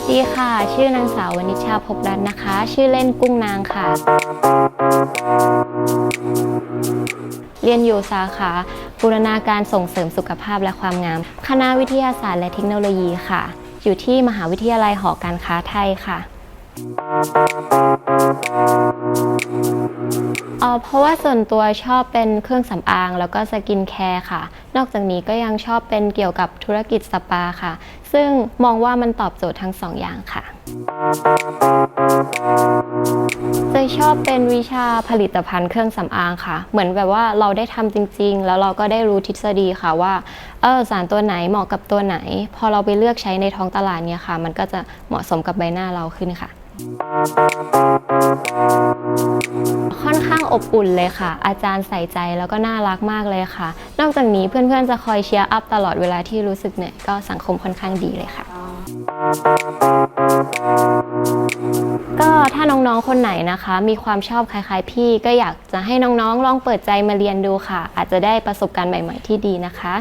วัสดีค่ะ ชื่อนางสาววนิชชาภพรัตน์นะคะ ชื่อเล่นกุ้งนางค่ะ เรียนอยู่สาขาบูรณาการส่งเสริมสุขภาพและความงาม คณะวิทยาศาสตร์และเทคโนโลยีค่ะ อยู่ที่มหาวิทยาลัยหอการค้าไทยค่ะ อ่อเพราะว่าส่วนตัวชอบเป็นเครื่องสำอางแล้วก็สกินแคร์ค่ะ นอกจากนี้ก็ยังชอบเป็นเกี่ยวกับธุรกิจสปาค่ะ ซึ่งมองว่ามันตอบโจทย์ทั้งสองอย่างค่ะจะชอบเป็นวิชาผลิตภัณฑ์เครื่องสำอางค่ะ เหมือนแบบว่าเราได้ทำจริง ๆ แล้วเราก็ได้รู้ทฤษฎีค่ะว่าเออสารตัวไหนเหมาะกับตัวไหน พอเราไปเลือกใช้ในท้องตลาดเนี่ยค่ะ มันก็จะเหมาะสมกับใบหน้าเราขึ้นค่ะ อบอุ่นเลยค่ะ อาจารย์ใส่ใจแล้วก็น่ารักมากเลยค่ะ นอกจากนี้เพื่อนๆจะคอยเชียร์อัพตลอดเวลาที่รู้สึกเหนื่อยก็สังคมค่อนข้างดีเลยค่ะ ก็ถ้าน้องๆคนไหนนะคะ มีความชอบคล้ายๆ พี่ก็อยากจะให้น้องๆลองเปิดใจมาเรียนดูค่ะ อาจจะได้ประสบการณ์ใหม่ ๆที่ดีนะคะ